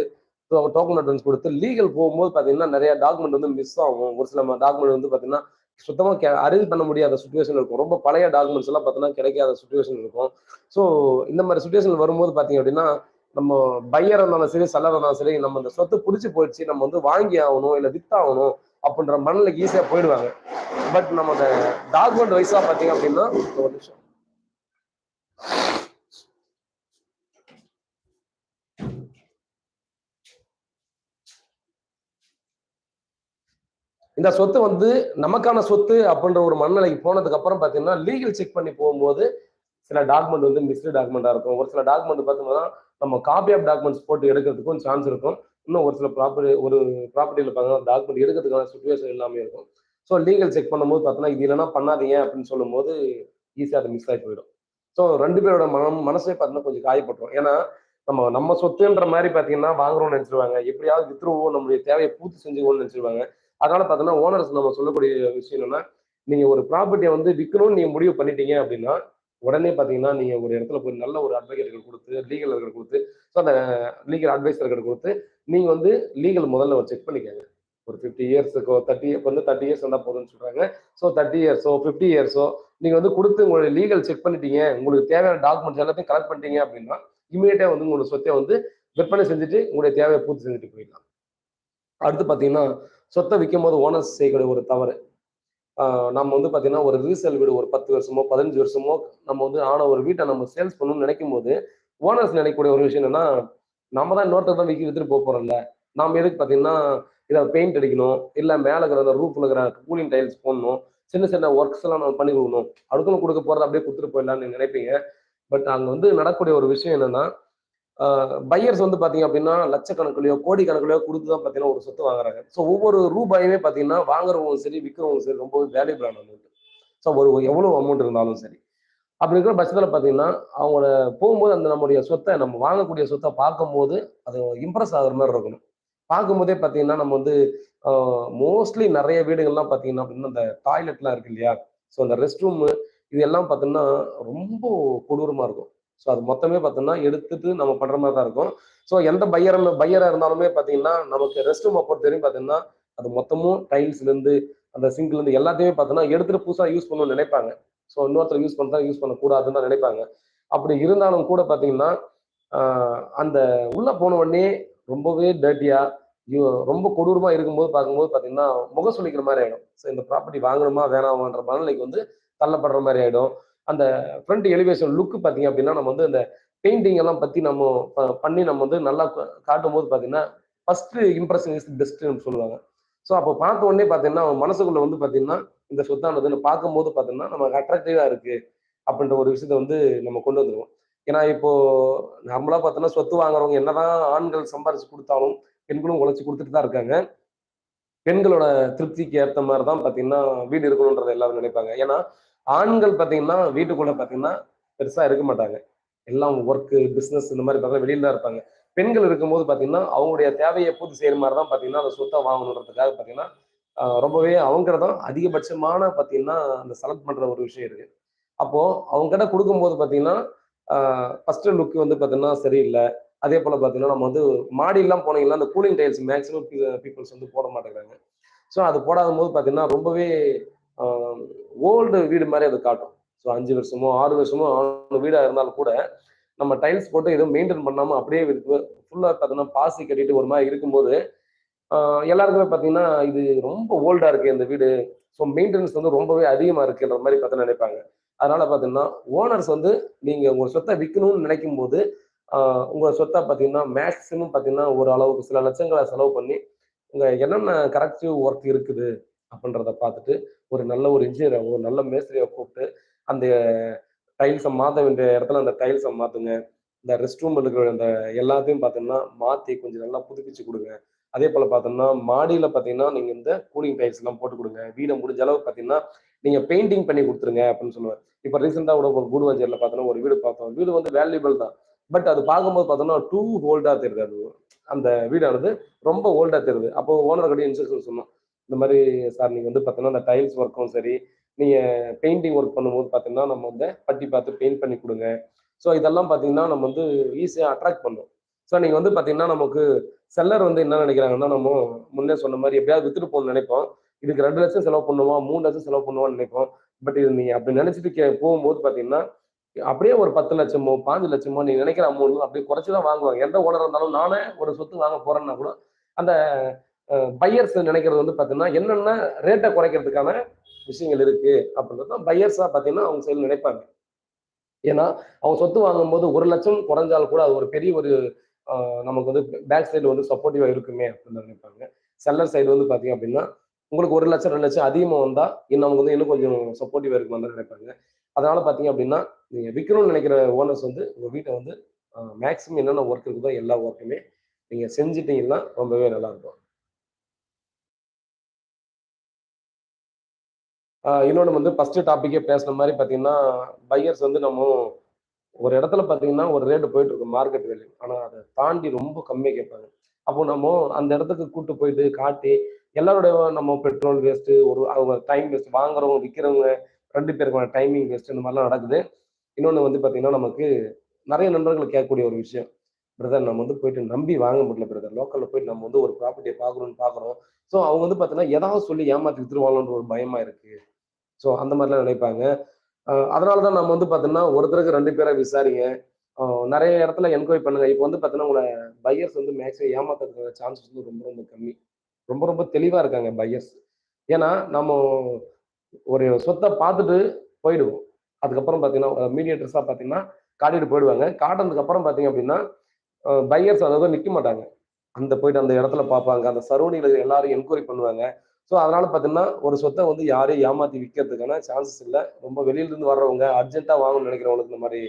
டோக்கன் அட்வான்ஸ் கொடுத்து லீகல் போகும்போது பார்த்தீங்கன்னா நிறைய டாக்குமெண்ட் வந்து மிஸ் ஆகும். ஒரு சில டாக்குமெண்ட் வந்து பார்த்தீங்கன்னா சுத்தமாக அரேஞ்ச் பண்ண முடியாத சுச்சுவேஷன் இருக்கும். ரொம்ப பழைய டாக்குமெண்ட்ஸ் எல்லாம் பார்த்தீங்கன்னா கிடைக்காத சுச்சுவேஷன் இருக்கும். ஸோ இந்த மாதிரி சுச்சுவேஷன் வரும்போது பார்த்தீங்க அப்படின்னா நம்ம பையர் இருந்தாலும் சரி செல்லர் இருந்தாலும் சரி நம்ம இந்த சொத்து பிடிச்சி போயிடுச்சு நம்ம வந்து வாங்கி ஆகணும் இல்லை வித்தாகணும் அப்படின்ற மனநிலைக்கு ஈஸியாக போயிடுவாங்க. பட் நம்ம அந்த டாக்குமெண்ட் வைஸா பார்த்தீங்க அப்படின்னா ஒரு நிமிஷம். இந்த சொத்து வந்து நமக்கான சொத்து அப்படின்ற ஒரு மனநிலைக்கு போனதுக்கு அப்புறம் பார்த்தீங்கன்னா லீகல் செக் பண்ணி போகும்போது சில டாக்குமெண்ட் வந்து மிஸ்டு டாக்குமெண்டா இருக்கும். ஒரு சில டாக்குமெண்ட் பார்த்தீங்கன்னா நம்ம காப்பி ஆஃப் டாக்குமெண்ட்ஸ் போட்டு எடுக்கிறதுக்கும் சான்ஸ் இருக்கும். இன்னும் ஒரு சில ப்ராப்பர்ட்டி ஒரு ப்ராப்பர்ட்டியில் பார்த்தீங்கன்னா டாக்குமெண்ட் எடுக்கிறதுக்கான சுச்சுவேஷன் எல்லாமே இருக்கும். ஸோ லீகல் செக் பண்ணும்போது பார்த்தீங்கன்னா இது இல்லைன்னா பண்ணாதீங்க அப்படின்னு சொல்லும்போது ஈஸியாக அது மிஸ் ஆகி போயிடும். ஸோ ரெண்டு பேரோட மனம் மனசே பார்த்தீங்கன்னா கொஞ்சம் காயப்பட்டுரும். ஏன்னா நம்ம நம்ம சொத்துன்ற மாதிரி பார்த்தீங்கன்னா வாங்குறோம்னு நினச்சிருவாங்க. எப்படியாவது வித்துருவோம். நம்மளுடைய தேவையை பூர்த்தி செஞ்சுக்கணும்னு நினச்சிருவாங்க. அதனால பார்த்தீங்கன்னா ஓனர்ஸ் நம்ம சொல்லக்கூடிய விஷயம் என்னன்னா நீங்க ஒரு ப்ராப்பர்ட்டியை வந்து விற்கணும்னு நீங்க முடிவு பண்ணிட்டீங்க அப்படின்னா உடனே பார்த்தீங்கன்னா நீங்கள் ஒரு இடத்துல போய் நல்ல ஒரு அட்வொகேட்டுகள் கொடுத்து லீகல் கொடுத்து ஸோ அந்த லீகல் அட்வைசர்கள் கொடுத்து நீங்கள் வந்து லீகல் முதல்ல ஒரு செக் பண்ணிக்கோங்க. ஒரு ஃபிஃப்டி இயர்ஸுக்கோ தேர்ட்டி இப்போ வந்து தேர்ட்டி இயர்ஸ் வந்தால் போதும்னு சொல்கிறாங்க ஸோ தேர்ட்டி இயர்ஸோ ஃபிஃப்டி இயர்ஸோ நீங்கள் வந்து கொடுத்து உங்களுடைய லீகல் செக் பண்ணிட்டீங்க உங்களுக்கு தேவையான டாக்குமெண்ட்ஸ் எல்லாத்தையும் கலெக்ட் பண்ணிட்டீங்க அப்படின்னா இமீடியட்டாக வந்து உங்களோட சொத்தை வந்து விற்பனை செஞ்சுட்டு உங்களுடைய தேவையை பூர்த்தி செஞ்சுட்டு போயிடலாம். அடுத்து பார்த்தீங்கன்னா சொத்தை விற்கும் போது ஓனர்ஸ் செய்யக்கூடிய ஒரு தவறு. நம்ம வந்து பார்த்தீங்கன்னா ஒரு ரீசேல் வீடு ஒரு பத்து வருஷமோ பதினஞ்சு வருஷமோ நம்ம வந்து ஆன ஒரு வீட்டை நம்ம சேல்ஸ் பண்ணணும்னு நினைக்கும் போது ஓனர்ஸ் நினைக்கக்கூடிய ஒரு விஷயம் என்னன்னா நம்ம தான் இன்னொருத்தர் தான் விற்க வித்துட்டு போக போறோம்ல. நம்ம எதுக்கு பார்த்தீங்கன்னா இதை பெயிண்ட் அடிக்கணும் இல்லை மேலே இருக்கிற அந்த ரூஃப்ல இருக்கிற கூலிங் டைல்ஸ் போடணும் சின்ன சின்ன ஒர்க்ஸ் எல்லாம் நம்ம பண்ணி கொடுக்கணும். அடுத்தவங்க கொடுக்க போறது அப்படியே கொடுத்துட்டு போயிடலாம்னு நினைப்பீங்க. பட் அங்கே வந்து நடக்கக்கூடிய ஒரு விஷயம் என்னன்னா பையர்ஸ் வந்து பார்த்தீங்க அப்படின்னா லட்சக்கணக்கிலையோ கோடி கணக்கிலையோ கொடுத்து தான் பார்த்தீங்கன்னா ஒரு சொத்து வாங்குறாங்க. ஸோ ஒவ்வொரு ரூபாயுமே பார்த்தீங்கன்னா வாங்குறவங்க சரி விற்கிறவங்க சரி ரொம்ப வேல்யூபிளான அமௌண்ட் ஸோ ஒரு எவ்வளோ அமௌண்ட் இருந்தாலும் சரி. அப்படி இருக்கிற பட்சத்தில் பார்த்தீங்கன்னா அவங்கள போகும்போது அந்த நம்முடைய சொத்தை நம்ம வாங்கக்கூடிய சொத்தை பார்க்கும்போது அது இம்ப்ரெஸ் ஆகுற மாதிரி இருக்கணும். பார்க்கும்போதே பார்த்தீங்கன்னா நம்ம வந்து மோஸ்ட்லி நிறைய வீடுகள்லாம் பார்த்தீங்கன்னா அப்படின்னா இந்த டாய்லெட்லாம் இருக்கு இல்லையா? ஸோ அந்த ரெஸ்ட் ரூமு இது எல்லாம் பார்த்தீங்கன்னா ரொம்ப கொடூரமாக இருக்கும். ஸோ அது மொத்தமே பார்த்தோம்னா எடுத்துட்டு நம்ம பண்ணுற மாதிரி தான் இருக்கும். ஸோ எந்த பையர் பையராக இருந்தாலுமே பார்த்தீங்கன்னா நமக்கு ரெஸ்ட் ரூம் பொறுத்த வரையும் பார்த்தீங்கன்னா அது மொத்தமும் டைல்ஸ்லேருந்து அந்த சிங்க்லேருந்து எல்லாத்தையுமே பார்த்தோன்னா எடுத்துட்டு புதுசாக யூஸ் பண்ணணும்னு நினைப்பாங்க. ஸோ இன்னொருத்தர் யூஸ் பண்ணுறா யூஸ் பண்ணக்கூடாதுன்னு தான் நினைப்பாங்க. அப்படி இருந்தாலும் கூட பார்த்தீங்கன்னா அந்த உள்ளே போன உடனே ரொம்பவே டர்ட்டியாக ரொம்ப கொடூரமாக இருக்கும்போது பார்க்கும்போது பார்த்தீங்கன்னா முகம் சொல்லிக்கிற மாதிரி ஆகிடும் ஸோ இந்த ப்ராப்பர்ட்டி வாங்கணுமா வேணாமான்ற மனநிலைக்கு வந்து தள்ளப்படுற மாதிரி ஆகிடும் அந்த ஃப்ரண்ட் எலிவேஷன் லுக்கு பார்த்தீங்க அப்படின்னா நம்ம வந்து அந்த பெயிண்டிங் எல்லாம் பற்றி நம்ம பண்ணி நம்ம வந்து நல்லா காட்டும் போது பார்த்தீங்கன்னா ஃபஸ்ட்டு இம்ப்ரெஷன் இஸ் பெஸ்ட்னு சொல்லுவாங்க. ஸோ அப்போ பார்த்த உடனே பார்த்தீங்கன்னா மனசுக்குள்ள வந்து பார்த்தீங்கன்னா இந்த சொத்தானதுன்னு பார்க்கும்போது பார்த்தீங்கன்னா நமக்கு அட்ராக்டிவாக இருக்கு அப்படின்ற ஒரு விஷயத்த வந்து நம்ம கொண்டு வந்துடுவோம் ஏன்னா இப்போ நம்மளா பார்த்தோன்னா சொத்து வாங்குறவங்க என்னதான் ஆண்கள் சம்பாரிச்சு கொடுத்தாலும் பெண்களும் உழைச்சி கொடுத்துட்டு தான் இருக்காங்க. பெண்களோட திருப்திக்கு ஏற்ற மாதிரி தான் பார்த்தீங்கன்னா வீடு இருக்கணுன்றது எல்லாரும் நினைப்பாங்க. ஏன்னா ஆண்கள் பார்த்தீங்கன்னா வீட்டுக்குள்ள பார்த்தீங்கன்னா பெருசாக இருக்க மாட்டாங்க. எல்லாம் ஒர்க்கு பிஸ்னஸ் இந்த மாதிரி பார்த்தா வெளியில தான் இருப்பாங்க. பெண்கள் இருக்கும்போது பார்த்தீங்கன்னா அவங்களுடைய தேவையை பூர்த்தி செய்யற மாதிரி தான் பார்த்தீங்கன்னா அந்த சொத்தை வாங்கணுன்றதுக்காக பார்த்தீங்கன்னா ரொம்பவே அவங்க தான் அதிகபட்சமான பார்த்தீங்கன்னா அந்த செலக்ட் பண்ணுற ஒரு விஷயம் இருக்கு. அப்போ அவங்க கிட்ட கொடுக்கும்போது பார்த்தீங்கன்னா ஃபர்ஸ்ட் லுக் வந்து பார்த்தீங்கன்னா சரியில்லை. அதே போல் பார்த்தீங்கன்னா நம்ம வந்து மாடியெல்லாம் போனீங்கன்னா அந்த கூலிங் டைல்ஸ் மேக்ஸிமம் பீப்புள்ஸ் வந்து போட மாட்டேங்கிறாங்க. ஸோ அது போடாத போது பார்த்தீங்கன்னா ரொம்பவே ஓல்டு வீடு மாதிரி அது காட்டும். ஸோ அஞ்சு வருஷமோ ஆறு வருஷமோ ஆறு வீடாக இருந்தாலும் கூட நம்ம டைல்ஸ் போட்டு எதுவும் மெயின்டைன் பண்ணாமல் அப்படியே இருக்கு ஃபுல்லாக பார்த்தீங்கன்னா பாசி கட்டிட்டு ஒரு மாதிரி இருக்கும்போது எல்லாருக்குமே பார்த்தீங்கன்னா இது ரொம்ப ஓல்டாக இருக்குது இந்த வீடு. ஸோ மெயின்டெனன்ஸ் வந்து ரொம்பவே அதிகமாக இருக்குன்ற மாதிரி பார்த்து நினைப்பாங்க. அதனால பார்த்தீங்கன்னா ஓனர்ஸ் வந்து நீங்கள் உங்கள் சொத்தை விற்கணும்னு நினைக்கும் போது உங்கள் சொத்தை பார்த்தீங்கன்னா மேக்ஸிமம் பார்த்தீங்கன்னா ஒரு அளவுக்கு சில லட்சங்களை செலவு பண்ணி உங்கள் என்னென்ன கரெக்டிவ் ஒர்க் இருக்குது அப்படின்றத பார்த்துட்டு ஒரு நல்ல ஒரு இன்ஜினியரை ஒரு நல்ல மேஸ்திரியை கூப்பிட்டு அந்த டைல்ஸை மாற்ற வேண்டிய இடத்துல அந்த டைல்ஸை மாற்றுங்க இந்த ரெஸ்ட் ரூம் இருக்கிற அந்த எல்லாத்தையும் பார்த்தீங்கன்னா மாற்றி கொஞ்சம் நல்லா புதுப்பிச்சு கொடுங்க. அதே போல் பார்த்தோம்னா மாடியில் பார்த்தீங்கன்னா நீங்கள் இந்த கூலிங் டைல்ஸ் எல்லாம் போட்டு கொடுங்க. வீடை முடிஞ்ச அளவு பார்த்தீங்கன்னா நீங்கள் பெயிண்டிங் பண்ணி கொடுத்துருங்க அப்படின்னு சொல்லுவேன். இப்போ ரீசெண்டாக கூட ஒரு கூடுவஞ்சேரியில் பார்த்தோன்னா ஒரு வீடு பார்த்தோம். வீடு வந்து வேல்யூபிள் தான். பட் அது பார்க்கும்போது பார்த்தோம்னா டூ ஓல்டாக தெரியுது. அது அந்த வீடானது ரொம்ப ஓல்டாக தெரியுது. அப்போ ஓனர் கடையும் இன்ஸ்ட்ரக்ஷன் சொன்னோம் இந்த மாதிரி சார் நீங்கள் வந்து பார்த்தீங்கன்னா அந்த டைல்ஸ் ஒர்க்கும் சரி நீங்கள் பெயிண்டிங் ஒர்க் பண்ணும்போது பார்த்தீங்கன்னா நம்ம வந்து பட்டி பார்த்து பெயிண்ட் பண்ணி கொடுங்க. ஸோ இதெல்லாம் பார்த்தீங்கன்னா நம்ம வந்து ஈஸியாக அட்ராக்ட் பண்ணும். ஸோ நீங்கள் வந்து பார்த்தீங்கன்னா நமக்கு செல்லர் வந்து என்ன நினைக்கிறாங்கன்னா நம்ம முன்னே சொன்ன மாதிரி எப்படியாவது வித்துட்டு போகணும்னு நினைப்போம். இதுக்கு ரெண்டு லட்சம் செலவு பண்ணுவோம் மூணு லட்சம் செலவு பண்ணுவான்னு நினைப்போம். பட் இது நீங்கள் அப்படி நினைச்சிட்டு கே போகும்போது பார்த்தீங்கன்னா அப்படியே ஒரு பத்து லட்சமோ பாஞ்சு லட்சமோ நீங்க நினைக்கிற அமௌண்ட் அப்படியே குறைச்சி தான் வாங்குவாங்க. எந்த ஓனர் இருந்தாலும் நானே ஒரு சொத்து வாங்க போறேன்னா கூட அந்த பையர்ஸ் நினைக்கிறது வந்து பார்த்தீங்கன்னா என்னென்ன ரேட்டை குறைக்கிறதுக்கான விஷயங்கள் இருக்கு அப்படின்றது தான் பையர்ஸாக பார்த்தீங்கன்னா அவங்க சைடு நினைப்பாங்க. ஏன்னா அவங்க சொத்து வாங்கும்போது ஒரு லட்சம் குறைஞ்சாலும் கூட அது ஒரு பெரிய ஒரு நமக்கு வந்து பேக் சைடு வந்து சப்போர்ட்டிவாக இருக்குமே அப்படின்னு நினைப்பாங்க. செல்லர் சைடு வந்து பார்த்தீங்க அப்படின்னா உங்களுக்கு ஒரு லட்சம் ரெண்டு லட்சம் அதிகமாக வந்தால் இன்னும் அவங்க வந்து இன்னும் கொஞ்சம் சப்போர்ட்டிவா இருக்குமான்னு நினைப்பாங்க. அதனால பார்த்தீங்க அப்படின்னா நீங்கள் விற்கணும்னு நினைக்கிற ஓனர்ஸ் வந்து உங்கள் வீட்டை வந்து மேக்ஸிமம் என்னென்ன ஒர்க் இருக்குதோ எல்லா ஒர்க்குமே நீங்கள் செஞ்சுட்டீங்கன்னா ரொம்பவே நல்லாயிருக்கும் இன்னொன்று வந்து ஃபர்ஸ்ட் டாப்பிக்கே பேசுன மாதிரி பார்த்தீங்கன்னா பையர்ஸ் வந்து நம்ம ஒரு இடத்துல பார்த்தீங்கன்னா ஒரு ரேட்டு போயிட்டு இருக்கும் மார்க்கெட் வேல்யூ ஆனால் அதை தாண்டி ரொம்ப கம்மியாக கேட்பாங்க. அப்போ நம்ம அந்த இடத்துக்கு கூட்டு போயிட்டு காட்டி எல்லாருடைய நம்ம பெட்ரோல் வேஸ்ட்டு ஒரு அவங்க டைம் வேஸ்ட் வாங்குறவங்க விற்கிறவங்க ரெண்டு பேருக்கான டைமிங் வேஸ்ட் இந்த மாதிரிலாம் நடக்குது. இன்னொன்று வந்து பார்த்தீங்கன்னா நமக்கு நிறைய நண்பர்கள் கேட்கக்கூடிய ஒரு விஷயம். பிரதர் நம்ம வந்து போயிட்டு நம்பி வாங்க முடியல பிரதர் லோக்கலில் போயிட்டு நம்ம வந்து ஒரு ப்ராப்பர்ட்டியை பார்க்கணும்னு பார்க்குறோம். ஸோ அவங்க வந்து பார்த்தீங்கன்னா ஏதாவது சொல்லி ஏமாற்றி வித்துருவாங்களோன்ற ஒரு பயமாக இருக்குது ஸோ அந்த மாதிரிலாம் நினைப்பாங்க. அதனால தான் நம்ம வந்து பார்த்தீங்கன்னா ஒருத்தருக்கு ரெண்டு பேரை விசாரிங்க. நிறைய இடத்துல என்கொயரி பண்ணுங்க. இப்போ வந்து பார்த்தீங்கன்னா உங்களை பையர்ஸ் வந்து மேக்ஸிமம் ஏமாத்துறதுக்கான சான்சஸ் வந்து ரொம்ப ரொம்ப கம்மி. ரொம்ப ரொம்ப தெளிவாக இருக்காங்க பையர்ஸ் ஏன்னா நம்ம ஒரு சொத்தை பார்த்துட்டு போயிடுவோம். அதுக்கப்புறம் பார்த்தீங்கன்னா மீடியேட்டர்ஸாக பார்த்தீங்கன்னா காட்டிட்டு போயிடுவாங்க. காட்டினதுக்கப்புறம் பார்த்தீங்க அப்படின்னா பையர்ஸ் அதாவது நிற்க மாட்டாங்க. அந்த போயிட்டு அந்த இடத்துல பார்ப்பாங்க. அந்த சரௌண்டிங்கில் எல்லாரும் என்கொயரி பண்ணுவாங்க. ஸோ அதனால பார்த்தீங்கன்னா ஒரு சொத்தை வந்து யாரையும் ஏமாற்றி விற்கிறதுக்கான சான்சஸ் இல்லை. ரொம்ப வெளியிலிருந்து வர்றவங்க அர்ஜென்ட்டாக வாங்கணும்னு நினைக்கிறவங்களுக்கு இந்த மாதிரி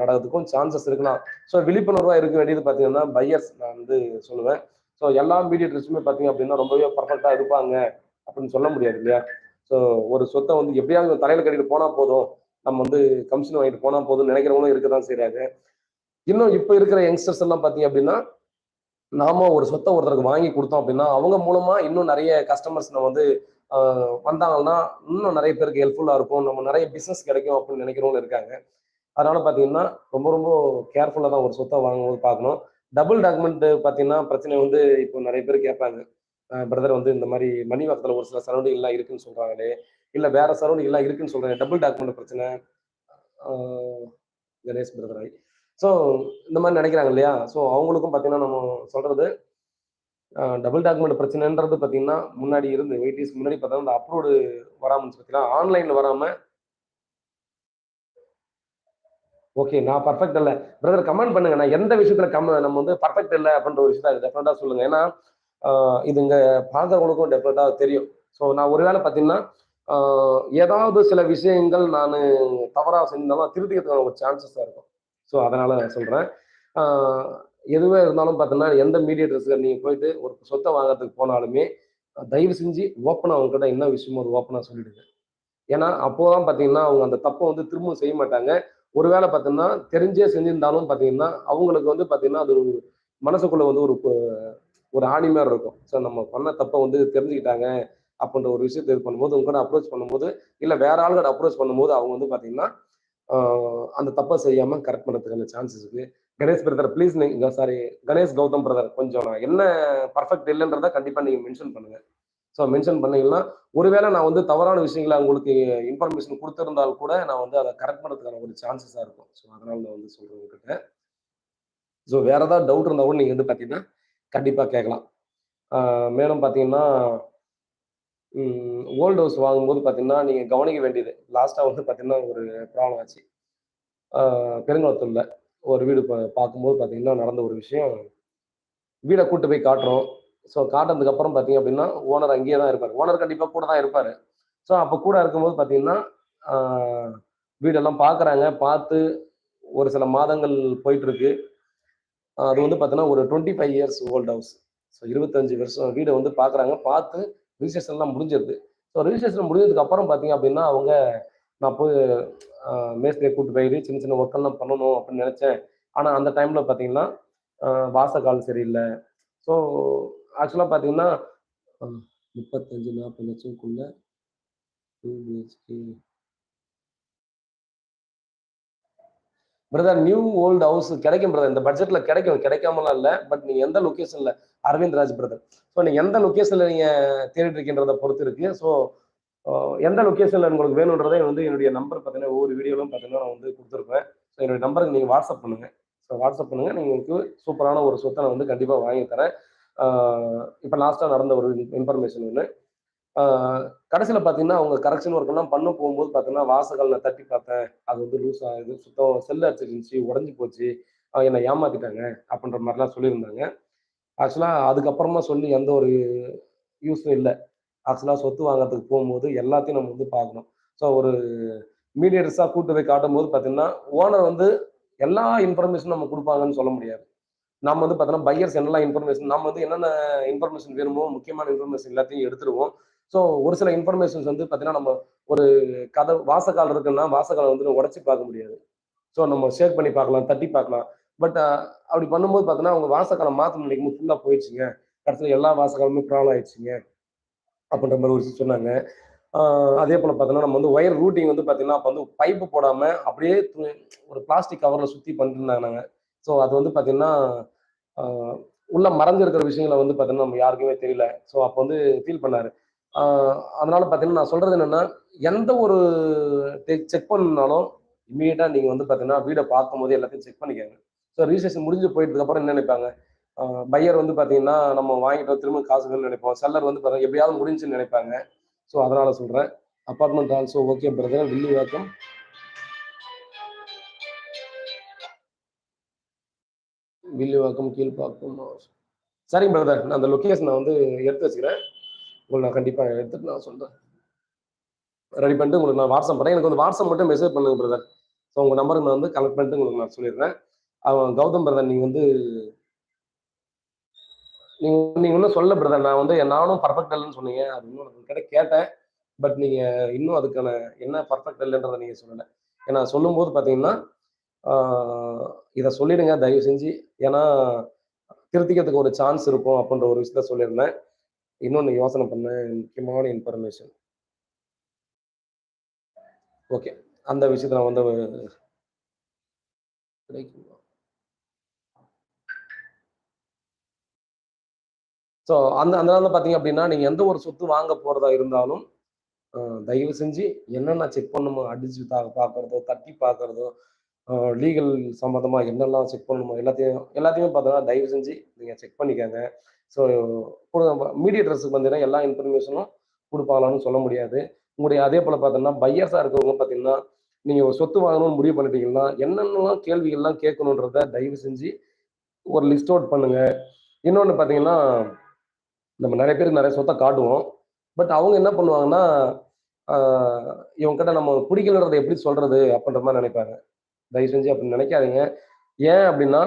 நடக்கிறதுக்கும் சான்சஸ் இருக்கலாம். ஸோ விழிப்புணர்வாக இருக்க வேண்டியது பார்த்தீங்கன்னா பையர்ஸ் நான் வந்து சொல்லுவேன். ஸோ எல்லா மீடியேட்டர்ஸுமே பார்த்தீங்க அப்படின்னா ரொம்பவே பர்ஃபெக்டாக இருப்பாங்க அப்படின்னு சொல்ல முடியாது இல்லையா? ஸோ ஒரு சொத்தை வந்து எப்படியாவது தலையில் கட்டிட்டு போனால் போதும். நம்ம வந்து கமிஷன் வாங்கிட்டு போனால் போதும்னு நினைக்கிறவங்களும் இருக்க தான் செய்கிறாங்க இன்னும் இப்போ இருக்கிற யங்ஸ்டர்ஸ் எல்லாம் பார்த்தீங்க அப்படின்னா நாம ஒரு சொத்தை ஒருத்தருக்கு வாங்கி கொடுத்தோம் அப்படின்னா அவங்க மூலமா இன்னும் நிறைய கஸ்டமர்ஸ் நம்ம வந்து வந்தாங்கன்னா இன்னும் நிறைய பேருக்கு ஹெல்ப்ஃபுல்லா இருக்கும். நம்ம நிறைய பிசினஸ் கிடைக்கும் அப்படின்னு நினைக்கிறவங்க இருக்காங்க. அதனால பாத்தீங்கன்னா ரொம்ப ரொம்ப கேர்ஃபுல்லா தான் ஒரு சொத்தை வாங்கும்போது பார்க்கணும். டபுள் டாக்குமெண்ட் பாத்தீங்கன்னா பிரச்சனை வந்து இப்போ நிறைய பேர் கேட்பாங்க. பிரதர் வந்து இந்த மாதிரி மணிவாக்கத்தில் ஒரு சில சரௌண்டிங் எல்லாம் இருக்குன்னு சொல்றாங்களே இல்ல வேற சரௌண்டிங் எல்லாம் இருக்குன்னு சொல்றாங்க டபுள் டாக்குமெண்ட் பிரச்சனை. கணேஷ் பிரதர் ஸோ இந்த மாதிரி நினைக்கிறாங்க இல்லையா? ஸோ அவங்களுக்கும் பார்த்தீங்கன்னா நம்ம சொல்கிறது டபுள் டாக்குமெண்ட் பிரச்சனைன்றது பார்த்தீங்கன்னா முன்னாடி இருந்து வெயிட்டிஸ் முன்னாடி பார்த்தா இந்த அப்ரூவ்டு வராமல் பார்த்தீங்கன்னா ஆன்லைனில் வராமல் ஓகே நான் பர்ஃபெக்ட் இல்லை. பிரதர் கமெண்ட் பண்ணுங்க. நான் எந்த விஷயத்துல கம் நம்ம வந்து பர்ஃபெக்ட் இல்லை அப்படின்ற ஒரு விஷயத்த டெஃபினட்டாக சொல்லுங்க. ஏன்னா இது இங்க பார்க்கறவங்களுக்கும் டெஃபினட்டாக தெரியும். ஸோ நான் ஒருவேளை பார்த்தீங்கன்னா ஏதாவது சில விஷயங்கள் நான் தவறாக செஞ்சாலும் திருத்திக்கிறதுக்கான ஒரு சான்சஸாக இருக்கும். ஸோ அதனால சொல்கிறேன் எதுவே இருந்தாலும் பார்த்தீங்கன்னா எந்த மீடியேட்டர்ஸ்க்கு நீங்கள் போயிட்டு ஒரு சொத்தை வாங்குறதுக்கு போனாலுமே தயவு செஞ்சு ஓப்பனாக அவங்ககிட்ட என்ன விஷயமோ ஒரு ஓப்பனாக சொல்லிடுங்க. ஏன்னா அப்போதான் பார்த்தீங்கன்னா அவங்க அந்த தப்பை வந்து திரும்பவும் செய்ய மாட்டாங்க. ஒருவேளை பார்த்தீங்கன்னா தெரிஞ்சே செஞ்சிருந்தாலும் பார்த்தீங்கன்னா அவங்களுக்கு வந்து பார்த்தீங்கன்னா அது ஒரு மனசுக்குள்ள வந்து ஒரு ஒரு ஆணி மாதிரி இருக்கும். ஸோ நம்ம பண்ண தப்பை வந்து தெரிஞ்சுக்கிட்டாங்க அப்படின்ற ஒரு விஷயத்தை இது பண்ணும்போது உங்கள்கிட்ட அப்ரோச் பண்ணும்போது இல்லை வேற ஆளுகிட்ட அப்ரோச் பண்ணும்போது அவங்க வந்து பார்த்தீங்கன்னா அந்த தப்பை செய்யாம கரெக்ட் பண்ணுறதுக்கான சான்சஸ் இருக்கு. கணேஷ் பிரதர் ப்ளீஸ் நீங்க சாரி கணேஷ் கௌதம் பிரதர் கொஞ்சம் நான் என்ன பர்ஃபெக்ட் இல்லைன்றத கண்டிப்பா நீங்க மென்ஷன் பண்ணுங்க. ஸோ மென்ஷன் பண்ணீங்கன்னா ஒருவேளை நான் வந்து தவறான விஷயங்களை உங்களுக்கு இன்ஃபர்மேஷன் கொடுத்துருந்தால் கூட நான் வந்து அதை கரெக்ட் பண்ணுறதுக்கான ஒரு சான்சஸாக இருக்கும். ஸோ அதனால நான் வந்து சொல்கிறேன் உங்ககிட்ட. ஸோ வேற ஏதாவது டவுட் இருந்தால் கூட நீங்கள் வந்து பார்த்தீங்கன்னா கண்டிப்பாக கேட்கலாம். மேலும் பார்த்தீங்கன்னா ஓல்டு ஹவுஸ் வாங்கும்போது பார்த்தீங்கன்னா நீங்கள் கவனிக்க வேண்டியது லாஸ்ட்டாக வந்து பார்த்தீங்கன்னா ஒரு ப்ராப்ளம் ஆச்சு. பெருங்குளத்தூரில் ஒரு வீடு பார்க்கும்போது பார்த்தீங்கன்னா நடந்த ஒரு விஷயம். வீடை கூட்டு போய் காட்டுறோம். ஸோ காட்டினதுக்கப்புறம் பார்த்தீங்க அப்படின்னா ஓனர் அங்கேயே தான் இருப்பார். ஓனர் கண்டிப்பாக கூட தான் இருப்பார். ஸோ அப்போ கூட இருக்கும்போது பார்த்தீங்கன்னா வீடெல்லாம் பார்க்குறாங்க பார்த்து ஒரு சில மாதங்கள் போயிட்டுருக்கு. அது வந்து பார்த்தீங்கன்னா ஒரு twenty five years old house so இருபத்தஞ்சு வருஷம் வீடை வந்து பார்க்குறாங்க பார்த்து ரிஜிஸ்ட்ரேஷன்லாம் முடிஞ்சிருது. ஸோ ரிஜிஸ்ட்ரேஷன் முடிஞ்சதுக்கு அப்புறம் பார்த்தீங்க அப்படின்னா அவங்க நான் போய் மேஸ்திரியை கூட்டு போயிட்டு சின்ன சின்ன ஒர்க்கெல்லாம் பண்ணணும் அப்படின்னு நினச்சேன். ஆனால் அந்த டைமில் பார்த்தீங்கன்னா வாச வாசக்கால் சரியில்லை. ஸோ ஆக்சுவலாக பார்த்தீங்கன்னா முப்பத்தஞ்சு நாற்பது லட்சம்க்குள்ள two BHK brother new old house கிடைக்கும் பிரதர் இந்த பட்ஜெட்ல கிடைக்கும். கிடைக்காமலாம் இல்லை. பட் நீங்க எந்த லொக்கேஷன்ல அரவிந்த் ராஜ் பிரதர் ஸோ நீங்க எந்த லொக்கேஷன்ல நீங்க தேடிட்டு இருக்கின்றத பொறுத்து இருக்கு. ஸோ எந்த லொக்கேஷன்ல உங்களுக்கு வேணுன்றதை வந்து என்னுடைய நம்பர் பார்த்தீங்கன்னா ஒவ்வொரு வீடியோலும் பார்த்தீங்கன்னா நான் வந்து கொடுத்துருப்பேன். ஸோ என்னுடைய நம்பருக்கு நீங்க வாட்ஸ்அப் பண்ணுங்க. ஸோ வாட்ஸ்அப் பண்ணுங்க. நீங்க உங்களுக்கு சூப்பரான ஒரு சொத்தை நான் வந்து கண்டிப்பாக வாங்கி தரேன். இப்போ லாஸ்ட்டாக நடந்த ஒரு இன்ஃபர்மேஷன் ஒன்று கடைசியில் பார்த்தீங்கன்னா அவங்க கரெக்ஷன் ஒர்க்கெல்லாம் பண்ண போகும்போது பார்த்தீங்கன்னா வாசகல் நான் தட்டி பார்த்தேன். அது வந்து லூஸ் ஆகுது சுத்தம் செல்லு அடிச்சிருந்துச்சு உடஞ்சி போச்சு. அவங்க என்னை ஏமாத்திட்டாங்க அப்படின்ற மாதிரிலாம் சொல்லியிருந்தாங்க. ஆக்சுவலாக அதுக்கப்புறமா சொல்லி எந்த ஒரு யூஸும் இல்லை. ஆக்சுவலாக சொத்து வாங்குறதுக்கு போகும்போது எல்லாத்தையும் நம்ம வந்து பார்க்கணும். ஸோ ஒரு மீடியேட்டர்ஸாக கூட்டு போய் காட்டும் போது பார்த்தீங்கன்னா ஓனர் வந்து எல்லா இன்ஃபர்மேஷனும் நம்ம கொடுப்பாங்கன்னு சொல்ல முடியாது. நம்ம வந்து பார்த்தோன்னா பையர்ஸ் என்னெல்லாம் இன்ஃபர்மேஷன் நம்ம வந்து என்னென்ன இன்ஃபர்மேஷன் வேணுமோ முக்கியமான இன்ஃபர்மேஷன் எல்லாத்தையும் எடுத்துருவோம். ஸோ ஒரு சில இன்ஃபர்மேஷன்ஸ் வந்து பார்த்தீங்கன்னா நம்ம ஒரு கதை வாசக்கால் இருக்குன்னா வாசக்காலம் வந்து உடச்சி பார்க்க முடியாது. ஸோ நம்ம ஷேர் பண்ணி பார்க்கலாம் தட்டி பார்க்கலாம். பட் அப்படி பண்ணும்போது பார்த்தீங்கன்னா அவங்க வாசக்காலம் மாற்ற நினைக்கும் ஃபுல்லாக போயிடுச்சுங்க. கடைசியில் எல்லா வாசக்காலுமே ப்ராப்ளம் ஆயிடுச்சுங்க. அப்படின்ற மாதிரி ஒரு விஷயம் சொன்னாங்க. அதே போல் பார்த்தீங்கன்னா நம்ம வந்து ஒயர் ரூட்டிங் வந்து பார்த்தீங்கன்னா அப்போ வந்து பைப்பு போடாமல் அப்படியே ஒரு பிளாஸ்டிக் கவரில் சுற்றி பண்ணிருந்தாங்க நாங்கள் ஸோ அது வந்து பார்த்தீங்கன்னா உள்ள மறைஞ்சிருக்கிற விஷயங்களை வந்து பார்த்தீங்கன்னா நம்ம யாருக்குமே தெரியல. ஸோ அப்போ வந்து ஃபீல் பண்ணாரு. அதனால பார்த்தீங்கன்னா நான் சொல்றது என்னன்னா எந்த ஒரு செக் பண்ணாலும் இம்மீடியட்டாக நீங்கள் வந்து பார்த்தீங்கன்னா வீடை பார்க்கும்போது எல்லாத்தையும் செக் பண்ணிக்கோங்க. ஸோ ரிஜிஸ்ட்ரேஷன் முடிஞ்சு போயிட்டதுக்கு அப்புறம் என்ன நினைப்பாங்க? பையர் வந்து பார்த்தீங்கன்னா நம்ம வாங்கிட்டோம் திரும்ப காசுகள் நினைப்போம். செல்லர் வந்து பார்த்தீங்கன்னா எப்படியாவது முடிஞ்சுன்னு நினைப்பாங்க. ஸோ அதனால சொல்கிறேன் apartment also okay brother Villivakkam Villivakkam Kilpauk சரிங்க பிரதர் நான் அந்த லொக்கேஷனை வந்து எடுத்து வச்சுக்கிறேன். உங்களுக்கு நான் கண்டிப்பாக எடுத்துட்டு நான் சொல்கிறேன் ரெடி பண்ணிட்டு உங்களுக்கு நான் வாட்ஸ்அப் பண்ணுறேன் எனக்கு வந்து வாட்ஸ்அப் மட்டும் மெசேஜ் பண்ணுங்க பிரதர் ஸோ உங்கள் நம்பருக்கு நான் வந்து கலெக்ட் பண்ணிட்டு உங்களுக்கு நான் சொல்லிடுறேன். அவன் கௌதம் பிரதர் நீங்கள் வந்து நீங்கள் நீங்கள் இன்னும் சொல்ல பிரதர் நான் வந்து நானும் பர்ஃபெக்ட் இல்லைன்னு சொன்னீங்க. அது இன்னும் கிட்ட கேட்டேன். பட் நீங்கள் இன்னும் அதுக்கான என்ன பர்ஃபெக்ட் இல்லைன்றதை நீங்கள் சொல்லலை. ஏன்னா சொல்லும்போது பார்த்தீங்கன்னா இதை சொல்லிடுங்க தயவு செஞ்சு. ஏன்னா திருத்திக்கிறதுக்கு ஒரு சான்ஸ் இருக்கும் அப்படின்ற ஒரு விஷயத்த சொல்லியிருந்தேன். இன்னொன்று யோசனை பண்ண முக்கியமான இன்ஃபர்மேஷன் ஓகே அந்த விஷயத்தில் வந்து கிடைக்குமா? ஸோ அந்த அந்த பார்த்தீங்க அப்படின்னா நீங்கள் எந்த ஒரு சொத்து வாங்க போகிறதா இருந்தாலும் ஆஹ் தயவு செஞ்சு என்னென்ன செக் பண்ணுமோ அடிச்சு தா பார்க்குறதோ தட்டி பார்க்குறதோ லீகல் சம்மந்தமாக என்னெல்லாம் செக் பண்ணணுமோ எல்லாத்தையும் எல்லாத்தையுமே பார்த்தோன்னா தயவு செஞ்சு நீங்கள் செக் பண்ணிக்கோங்க. ஸோ மீடியேட்டர்ஸுக்கு பார்த்தீங்கன்னா எல்லா இன்ஃபர்மேஷனும் கொடுப்பாங்களான்னு சொல்ல முடியாது. உங்களுடைய அதே போல் பார்த்தோம்னா பையர்ஸாக இருக்கிறவங்க பார்த்தீங்கன்னா நீங்கள் ஒரு சொத்து வாங்கணும்னு முடிவு பண்ணிட்டீங்கன்னா என்னென்னலாம் கேள்விகள்லாம் கேட்கணுன்றத தயவு செஞ்சு ஒரு லிஸ்ட் அவுட் பண்ணுங்கள் இன்னொன்று பார்த்தீங்கன்னா நம்ம நிறைய பேருக்கு நிறைய சொத்தை காட்டுவோம். பட் அவங்க என்ன பண்ணுவாங்கன்னா இவங்ககிட்ட நம்ம பிடிக்கலன்றதை எப்படி சொல்கிறது அப்படின்ற மாதிரி நினைப்பாங்க. தயவு செஞ்சு அப்படி நினைக்காதீங்க. ஏன் அப்படின்னா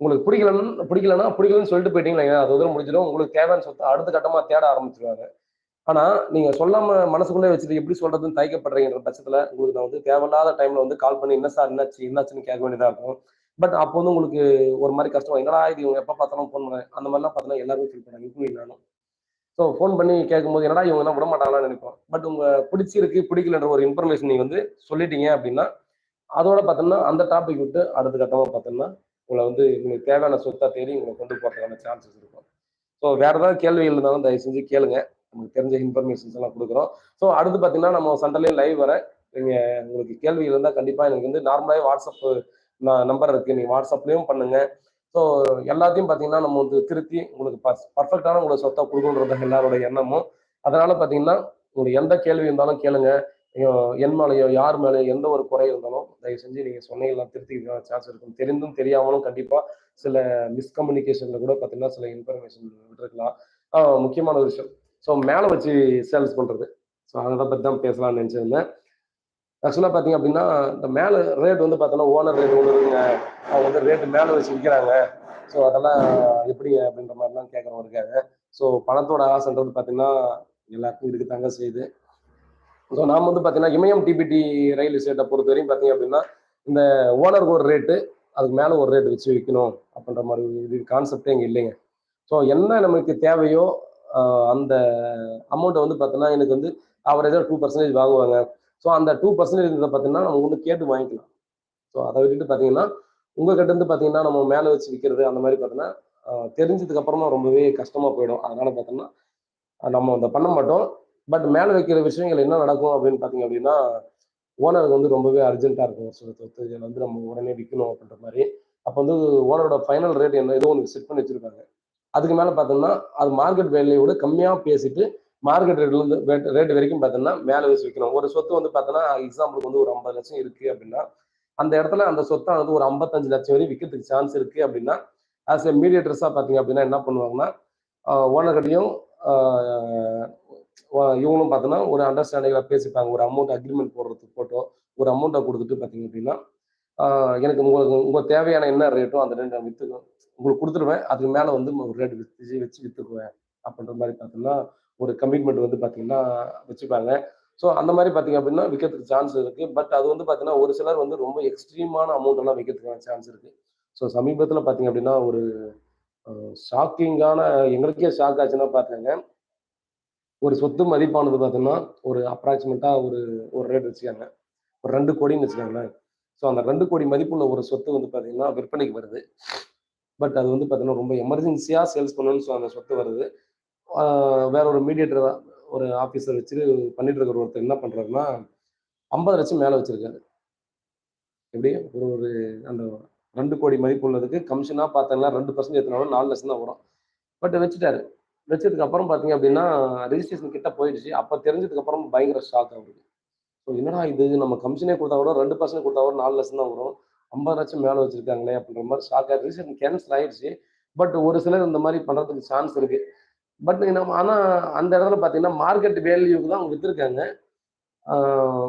உங்களுக்கு பிடிக்கலன்னு பிடிக்கலன்னா பிடிக்கலன்னு சொல்லிட்டு போயிட்டீங்களா அது முடிஞ்சிடும். உங்களுக்கு தேவையான சொத்தை அடுத்த கட்டமா தேட ஆரம்பிச்சிருவாங்க. ஆனா நீங்க சொல்லாம மனசுக்குள்ளே வச்சுட்டு எப்படி சொல்றதுன்னு தயக்கப்படுறீங்கிற பட்சத்துல உங்களுக்கு நான் வந்து தேவையில்லாத டைம்ல வந்து கால் பண்ணி என்ன சார் என்னாச்சு? என்னாச்சுன்னு கேட்க வேண்டியதா இருக்கும்? பட் அப்போ வந்து உங்களுக்கு ஒரு மாதிரி கஷ்டம் என்னடா இது? இவங்க எப்போ பார்த்தாலும் ஃபோன் பண்ணுறேன் அந்த மாதிரிலாம் பார்த்தோம்னா எல்லாருமே ஃபீல் பண்ணாங்க including நானும். ஸோ ஃபோன் பண்ணி கேட்கும்போது என்னடா இவங்க விட மாட்டாங்களான்னு நினைப்போம். பட் உங்க பிடிச்சிருக்கு பிடிக்கலன்ற ஒரு இன்ஃபர்மேஷன் நீங்க வந்து சொல்லிட்டீங்க அப்படின்னா அதோட பார்த்தோம்னா அந்த டாபிக் விட்டு அடுத்த கட்டமாக பார்த்தோம்னா உங்களை வந்து உங்களுக்கு தேவையான சொத்தா தேடி உங்களை கொண்டு போகிறதுக்கான சான்சஸ் இருக்கும். ஸோ வேற ஏதாவது கேள்விகள் இருந்தாலும் தயவு செஞ்சு கேளுங்க. நமக்கு தெரிஞ்ச இன்ஃபர்மேஷன்ஸ் எல்லாம் கொடுக்குறோம். ஸோ அடுத்து பார்த்தீங்கன்னா நம்ம சண்டேலேயும் லைவ் வர நீங்கள் உங்களுக்கு கேள்வி இருந்தால் கண்டிப்பாக எனக்கு வந்து நார்மலாகவே வாட்ஸ்அப் நம்பர் இருக்குது நீங்கள் வாட்ஸ்அப்லேயும் பண்ணுங்க. ஸோ எல்லாத்தையும் பார்த்தீங்கன்னா நம்ம வந்து திருத்தி உங்களுக்கு பர்ஃபெக்டான உங்களுக்கு சொத்தை கொடுக்கணுன்றது எல்லாரோட எண்ணமும். அதனால பார்த்தீங்கன்னா உங்களுக்கு எந்த கேள்வி இருந்தாலும் கேளுங்க. என் மேலேயோ யார் மேலேயோ எந்த ஒரு குறை இருந்தாலும் தயவு செஞ்சு நீங்கள் சொன்னீங்கன்னா திருத்திக்க சான்ஸ் இருக்கும். தெரிந்தும் தெரியாமலும் கண்டிப்பாக சில மிஸ்கம்யூனிகேஷனில் கூட பார்த்தீங்கன்னா சில இன்ஃபர்மேஷன் விட்டுருக்கலாம். முக்கியமான ஒரு விஷயம். ஸோ மேலே வச்சு சேல்ஸ் பண்ணுறது ஸோ அதை பற்றி தான் பேசலாம்னு நினச்சிருந்தேன். ஆக்சுவலாக பார்த்தீங்க அப்படின்னா இந்த மேலே ரேட் வந்து பார்த்தோன்னா ஓனர் ரேட் ஒன்று இருக்குங்க அவங்க வந்து ரேட்டு மேலே வச்சு விற்கிறாங்க ஸோ அதெல்லாம் எப்படி அப்படின்ற மாதிரிலாம் கேட்குறவங்க இருக்காங்க. ஸோ பணத்தோட ஆசைன்றது பார்த்தீங்கன்னா எல்லாருக்கும் இருக்குதாங்க செய்யுது. ஸோ நாம் வந்து பார்த்தீங்கன்னா இமயம் டிபிடி ரயில் எஸ்டேட்டை பொறுத்த வரையும் பார்த்தீங்க அப்படின்னா இந்த ஓனருக்கு ஒரு ரேட்டு அதுக்கு மேலே ஒரு ரேட் வச்சு விற்கணும் அப்படின்ற மாதிரி இது கான்செப்டே இங்கே இல்லைங்க. ஸோ என்ன நமக்கு தேவையோ அந்த அமௌண்ட்டை வந்து பார்த்தீங்கன்னா எனக்கு வந்து ஆவரேஜாக டூ பர்சன்டேஜ் வாங்குவாங்க. ஸோ அந்த டூ பர்சன்டேஜ் பார்த்தீங்கன்னா நம்ம வந்து கேட்டு வாங்கிக்கலாம். ஸோ அதை விட்டுட்டு பார்த்தீங்கன்னா உங்கள்கிட்ட இருந்து பார்த்தீங்கன்னா நம்ம மேலே வச்சு விற்கிறது அந்த மாதிரி பார்த்தீங்கன்னா தெரிஞ்சதுக்கப்புறமா தெரிஞ்சதுக்கு அப்புறமா ரொம்பவே கஷ்டமாக போயிடும். அதனால பார்த்தோம்னா நம்ம அதை பண்ண மாட்டோம். பட் மேலே வைக்கிற விஷயங்கள் என்ன நடக்கும் அப்படின்னு பார்த்தீங்க அப்படின்னா ஓனருக்கு வந்து ரொம்பவே அர்ஜென்ட்டாக இருக்கும். ஒரு சில சொத்து இதில் வந்து நம்ம உடனே விற்கணும் அப்படின்ற மாதிரி. அப்போ வந்து ஓனரோட ஃபைனல் ரேட் என்ன ஏதோ ஒன்று செட் பண்ணி வச்சிருக்காங்க. அதுக்கு மேலே பார்த்தோம்னா அது மார்க்கெட் வேலையை விட கம்மியாக பேசிட்டு மார்க்கெட் ரேட்லேருந்து ரேட் வரைக்கும் பார்த்தோம்னா மேலே வச்சு விற்கணும் ஒரு சொத்து வந்து பார்த்தோன்னா எக்ஸாம்பிளுக்கு வந்து ஒரு ஐம்பது லட்சம் இருக்குது அப்படின்னா அந்த இடத்துல அந்த சொத்தை வந்து ஒரு ஐம்பத்தஞ்சு லட்சம் வரையும் விற்கிறதுக்கு சான்ஸ் இருக்குது அப்படின்னா ஆஸ் எ மீடியேட்டர்ஸாக பார்த்தீங்க அப்படின்னா என்ன பண்ணுவாங்கன்னா ஓனர்கிட்டையும் இவங்களும் பார்த்தோன்னா ஒரு அண்டர்ஸ்டாண்டிங்கில் பேசிப்பாங்க. ஒரு அமௌண்ட் அக்ரிமெண்ட் போடுறதுக்கு போட்டோ ஒரு அமௌண்ட்டை கொடுத்துட்டு பார்த்தீங்க அப்படின்னா எனக்கு உங்களுக்கு உங்கள் தேவையான என்ன ரேட்டோ அந்த ரேட் நான் விற்றுக்குவேன் உங்களுக்கு கொடுத்துருவேன். அதுக்கு மேலே வந்து ஒரு ரேட் வித்து வச்சு விற்றுக்குவேன் அப்படின்ற மாதிரி பார்த்தோம்னா ஒரு கமிட்மெண்ட் வந்து பார்த்தீங்கன்னா வச்சுப்பாங்க. ஸோ அந்த மாதிரி பார்த்தீங்க அப்படின்னா விற்கிறதுக்கு சான்ஸ் இருக்குது பட் அது வந்து பார்த்தீங்கன்னா ஒரு சிலர் வந்து ரொம்ப எக்ஸ்ட்ரீமான அமௌண்ட் எல்லாம் விற்கிறதுக்கான சான்ஸ் இருக்குது ஸோ சமீபத்தில் பார்த்தீங்க அப்படின்னா ஒரு ஷாக்கிங்கான எங்களுக்கே ஷாக் ஆச்சுன்னா பார்த்தாங்க ஒரு சொத்து மதிப்பானது பார்த்தீங்கன்னா ஒரு அப்ராக்சிமேட்டாக ஒரு ஒரு ரேட் வச்சுக்காங்க. ஒரு ரெண்டு கோடின்னு வச்சுக்கோங்களேன். ஸோ அந்த ரெண்டு கோடி மதிப்புள்ள ஒரு சொத்து வந்து பார்த்தீங்கன்னா விற்பனைக்கு வருது. பட் அது வந்து பார்த்தீங்கன்னா ரொம்ப எமர்ஜென்சியாக சேல்ஸ் பண்ணணும்னு ஸோ அந்த சொத்து வருது. வேற ஒரு மீடியேட்டர் ஒரு ஆஃபீஸர் வச்சு பண்ணிட்டு இருக்கிற ஒருத்தர் என்ன பண்ணுறாருன்னா ஐம்பது லட்சம் மேலே வச்சிருக்காரு. எப்படி? ஒரு ஒரு அந்த ரெண்டு கோடி மதிப்பு உள்ளதுக்கு கமிஷனாக பார்த்தீங்கன்னா ரெண்டு பர்சன்ட் எத்தனாலும் நாலு லட்சம் தான் வரும். பட் வச்சுட்டாரு. வச்சதுக்கு அப்புறம் பார்த்தீங்க அப்படின்னா ரிஜிஸ்ட்ரேஷன் கிட்ட போயிடுச்சு. அப்போ தெரிஞ்சதுக்கு அப்புறம் பயங்கர ஷாக் அவருக்கு ஸோ என்னடா இது? நம்ம கமிஷனே கொடுத்தா கூட ரெண்டு பர்சன்ட் கொடுத்தா கூட நாலு லட்சம் தான் வரும். ஐம்பது லட்சம் மேலே வச்சிருக்காங்களே அப்படின்ற மாதிரி ஷாக் ஆகி ரிஜிஸ்ட்ரேஷன் கேன்சல் ஆயிடுச்சு. பட் ஒரு சிலர் இந்த மாதிரி பண்ணுறதுக்கு சான்ஸ் இருக்கு. பட் நம்ம ஆனால் அந்த இடத்துல பார்த்தீங்கன்னா மார்க்கெட் வேல்யூக்கு தான் அவங்க விற்றுருக்காங்க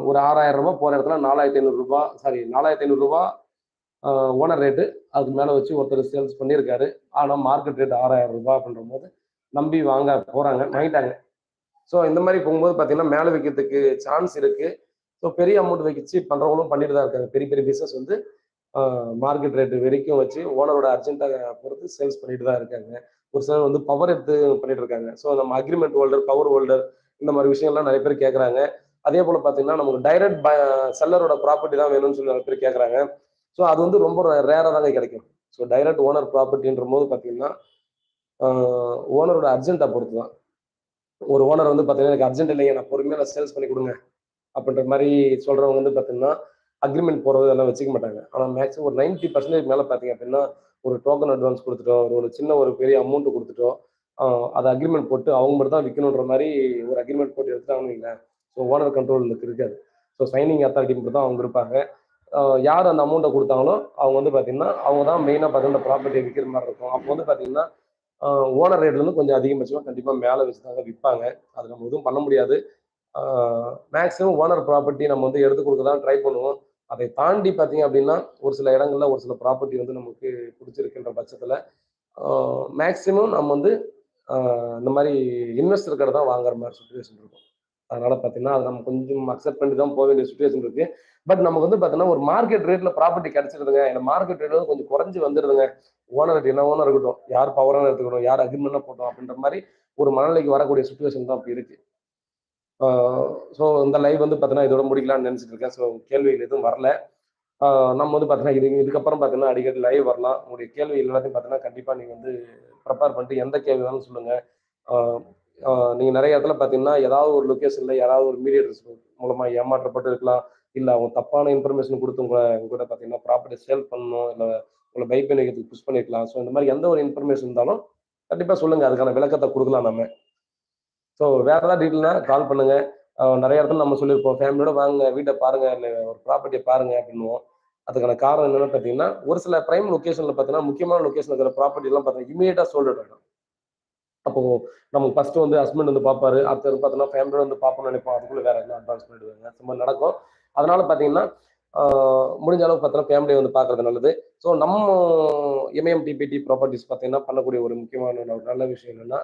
ஒரு ஆறாயிரம் ரூபாய் போகிற இடத்துல நாலாயிரத்தி ஐநூறுரூபா சாரி நாலாயிரத்தி ஐநூறுரூபா ஓனர் ரேட்டு அதுக்கு மேலே வச்சு ஒருத்தர் சேல்ஸ் பண்ணியிருக்காரு ஆனால் மார்க்கெட் ரேட் ஆறாயிரம் ரூபாய் அப்படின்ற போது நம்பி வாங்க போகிறாங்க வாங்கிட்டாங்க. ஸோ இந்த மாதிரி போகும்போது பார்த்தீங்கன்னா மேலே வைக்கிறதுக்கு சான்ஸ் இருக்குது ஸோ பெரிய அமௌண்ட் வச்சு பண்ணுறவங்களும் பண்ணிட்டு தான் இருக்காங்க. பெரிய பெரிய பிஸ்னஸ் வந்து மார்க்கெட் ரேட்டு வரைக்கும் வச்சு ஓனரோட அர்ஜென்ட்டாக பொறுத்து சேல்ஸ் பண்ணிட்டு தான் இருக்காங்க. ஒரு சிலர் வந்து பவர் எடுத்து பண்ணிட்டு இருக்காங்க. ஸோ நம்ம அக்ரிமெண்ட் ஹோல்டர் பவர் ஹோல்டர் இந்த மாதிரி விஷயங்கள்லாம் நிறைய பேர் கேட்குறாங்க அதே போல் பார்த்தீங்கன்னா நமக்கு டைரக்ட் செல்லரோட ப்ராப்பர்ட்டி தான் வேணும்னு சொல்லி நிறைய பேர் கேட்குறாங்க ஸோ அது வந்து ரொம்ப ரேராக தாங்க கிடைக்கும். ஸோ டைரக்ட் ஓனர் ப்ராப்பர்ட்டின்ற போது பார்த்தீங்கன்னா ஓனரோட அர்ஜென்ட்டை பொறுத்து தான் ஒரு ஓனர் வந்து பார்த்தீங்கன்னா எனக்கு அர்ஜென்ட் இல்லைங்க நான் பொறுமையாக சேல்ஸ் பண்ணி கொடுங்க அப்படின்ற மாதிரி சொல்கிறவங்க வந்து பார்த்தீங்கன்னா அக்ரிமெண்ட் போடுறது இதெல்லாம் வச்சுக்க மாட்டாங்க. ஆனால் மேக்ஸிமம் ஒரு நைன்ட்டி பர்சன்டேஜ் மேலே பார்த்தீங்க அப்படின்னா ஒரு டோக்கன் அட்வான்ஸ் கொடுத்துட்டோ ஒரு ஒரு சின்ன ஒரு பெரிய அமௌண்ட் கொடுத்துட்டோ அதை அக்ரிமெண்ட் போட்டு அவங்க மட்டும் தான் விற்கணுன்ற மாதிரி ஒரு அக்ரிமெண்ட் போட்டு எடுத்துட்டாங்கன்னு ஸோ ஓனர் கண்ட்ரோல் இருக்காது. ஸோ சைனிங் அத்தாரிட்டி மட்டும் தான் அவங்க இருப்பாங்க. யார் அந்த அமௌண்ட்டை கொடுத்தாங்களோ அவங்க வந்து பார்த்தீங்கன்னா அவங்க தான் மெயினாக பார்த்தீங்கன்னா ப்ராப்பர்ட்டியை விற்கிற மாதிரி இருக்கும். அப்போ வந்து பார்த்தீங்கன்னா ஓனர் ரேட்லேருந்து கொஞ்சம் அதிகபட்சமாக கண்டிப்பாக மேலே வச்சு தாங்க விற்பாங்க அது நம்ம எதுவும் பண்ண முடியாது. மேக்ஸிமம் ஓனர் ப்ராப்பர்ட்டி நம்ம வந்து எடுத்து கொடுக்க தான் ட்ரை பண்ணுவோம். அதை தாண்டி பார்த்தீங்க அப்படின்னா ஒரு சில இடங்கள்ல ஒரு சில ப்ராப்பர்ட்டி வந்து நமக்கு பிடிச்சிருக்கின்ற பட்சத்தில் மேக்ஸிமம் நம்ம வந்து இந்த மாதிரி இன்வெஸ்டர் கடை தான் வாங்குற மாதிரி சுச்சுவேஷன் இருக்கும். அதனால பார்த்தீங்கன்னா அதை நம்ம கொஞ்சம் அக்செப்ட் பண்ணி தான் போக வேண்டிய சுச்சுவேஷன் இருக்கு. பட் நமக்கு வந்து பார்த்தீங்கன்னா ஒரு மார்க்கெட் ரேட்ல ப்ராப்பர்ட்டி கிடைச்சிருதுங்க. இந்த மார்க்கெட் ரேட்ல வந்து கொஞ்சம் குறைஞ்சி வந்துடுதுங்க ஓனர் என்ன ஓனர் இருக்கட்டும் யார் பவரான எடுத்துக்கணும் யார் அக்ரிமெண்ட் போட்டோம் அப்படின்ற மாதிரி ஒரு மனநிலைக்கு வரக்கூடிய சுச்சுவேஷன் தான் இப்போ இருக்கு. ஸோ இந்த லைவ் வந்து பார்த்தீங்கன்னா இதோட முடிக்கலாம்னு நினச்சிட்டு இருக்கேன். ஸோ கேள்விகள் எதுவும் வரல. நம்ம வந்து பார்த்தீங்கன்னா இது இதுக்கப்புறம் பார்த்தீங்கன்னா அடிக்கடி லைவ் வரலாம். உங்களுடைய கேள்வி எல்லாத்தையும் பார்த்தீங்கன்னா கண்டிப்பாக நீங்கள் வந்து ப்ரிப்பேர் பண்ணிட்டு எந்த கேள்வி வேணாலும் சொல்லுங்கள் நீங்கள் நிறைய இடத்துல பார்த்தீங்கன்னா ஏதாவது ஒரு லொக்கேஷனில் யாராவது ஒரு மீடியேட்டர்ஸ் மூலமாக ஏமாற்றப்பட்டு இருக்கலாம். இல்லை அவங்க தப்பான இன்ஃபர்மேஷன் கொடுத்து உங்களை உங்கள்கிட்ட பார்த்தீங்கன்னா ப்ராப்பர்ட்டி சேல் பண்ணணும். இல்லை உங்களை பை பண்ணி புஷ் பண்ணிருக்கலாம். ஸோ இந்த மாதிரி எந்த ஒரு இன்ஃபர்மேஷன் இருந்தாலும் கண்டிப்பாக சொல்லுங்கள் அதுக்கான விளக்கத்தை கொடுக்கலாம் நம்ம ஸோ வேறு ஏதாவது டீட்டெயில்னா கால் பண்ணுங்கள் நிறைய இடத்துல நம்ம சொல்லியிருப்போம். ஃபேமிலியோட வாங்க வீட்டை பாருங்கள் இல்லை ஒரு ப்ராப்பர்ட்டியை பாருங்கள் அப்படின்னுவோம். அதுக்கான காரணம் என்னன்னு பார்த்தீங்கன்னா ஒரு சில பிரைம் லொக்கேஷனில் பார்த்தீங்கன்னா முக்கியமான லொக்கேஷன் இருக்கிற ப்ராப்பர்ட்டிலாம் பார்த்தீங்கன்னா இமீடியட்டாக சோல்ட் ஆகிடும் அப்போ நமக்கு ஃபர்ஸ்ட் வந்து ஹஸ்பண்ட் வந்து பார்ப்பாரு. அடுத்தது பார்த்தீங்கன்னா ஃபேமிலியோட வந்து பார்ப்போம்னு நினைப்போம். அதுக்குள்ள வேற என்ன அட்வான்ஸ் பண்ணிடுவாங்க. இந்த மாதிரி நடக்கும். அதனால பார்த்தீங்கன்னா முடிஞ்ச அளவுக்கு பார்த்தோன்னா ஃபேமிலியை வந்து பார்க்கறது நல்லது. ஸோ நம்ம எம்ஏஎம் டிபிடி ப்ராப்பர்ட்டிஸ் பார்த்தீங்கன்னா பண்ணக்கூடிய ஒரு முக்கியமான ஒரு நல்ல விஷயம் என்னன்னா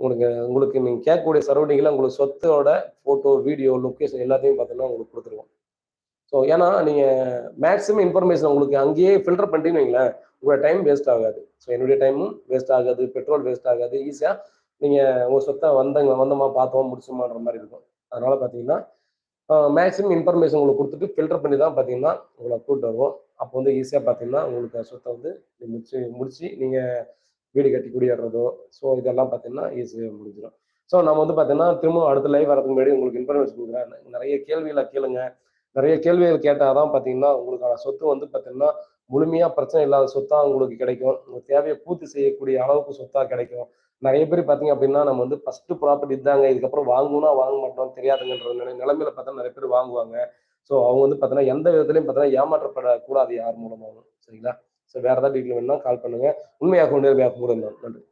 உங்களுக்கு உங்களுக்கு நீங்கள் கேட்கக்கூடிய சரௌண்டிங்கில் உங்களுக்கு சொத்தோட ஃபோட்டோ வீடியோ லொக்கேஷன் எல்லாத்தையும் பார்த்தீங்கன்னா உங்களுக்கு கொடுத்துருவோம். ஸோ ஏன்னா நீங்கள் மேக்ஸிமம் இன்ஃபர்மேஷன் உங்களுக்கு அங்கேயே ஃபில்டர் பண்ணிட்டீங்கன்னு வைங்களேன் உங்களோட டைம் வேஸ்ட் ஆகாது. ஸோ என்னுடைய டைமும் வேஸ்ட் ஆகாது பெட்ரோல் வேஸ்ட் ஆகாது ஈஸியாக நீங்கள் உங்கள் சொத்தை வந்தங்க வந்தோமா பார்த்தோம் முடிச்சோமான்ற மாதிரி இருக்கும். அதனால் பார்த்தீங்கன்னா மேக்ஸிமம் இன்ஃபர்மேஷன் உங்களுக்கு கொடுத்துட்டு ஃபில்டர் பண்ணி தான் பார்த்தீங்கன்னா உங்களை கூப்பிட்டு வருவோம். அப்போ வந்து ஈஸியாக பார்த்தீங்கன்னா உங்களுக்கு சொத்தை வந்து முடிச்சு முடிச்சு நீங்கள் வீடு கட்டி குடியேறதோ ஸோ இதெல்லாம் பார்த்தீங்கன்னா ஈஸியாக முடிஞ்சிடும். ஸோ நம்ம வந்து பார்த்தீங்கன்னா திரும்ப அடுத்த லைவ் வரதுக்கு முன்னாடி உங்களுக்கு இன்ஃபர்மேஷன் கொடுக்குறேன். நிறைய கேள்விகளை கேளுங்க. நிறைய கேள்விகள் கேட்டால் தான் பார்த்தீங்கன்னா உங்களுக்கான சொத்து வந்து பார்த்தீங்கன்னா முழுமையாக பிரச்சனை இல்லாத சொத்தாக உங்களுக்கு கிடைக்கும். உங்கள் தேவையை பூர்த்தி செய்யக்கூடிய அளவுக்கு சொத்தாக கிடைக்கும். நிறைய பேர் பார்த்தீங்க அப்படின்னா நம்ம வந்து ஃபர்ஸ்ட் ப்ராப்பர்ட்டி தாங்க இதுக்கப்புறம் வாங்கணும்னா வாங்க மாட்டோம் தெரியாதுங்கன்ற நிலைமையில பார்த்தா நிறைய பேர் வாங்குவாங்க. ஸோ அவங்க வந்து பார்த்தீங்கன்னா எந்த விதத்துலையும் பார்த்தீங்கன்னா ஏமாற்றப்படக்கூடாது யார் மூலமாகவும் சரிங்களா? ஸோ வேற ஏதாவது டீட்டெயில் வேணும்னா கால் பண்ணுங்க. உண்மையாக கொண்டு கூட நன்றி.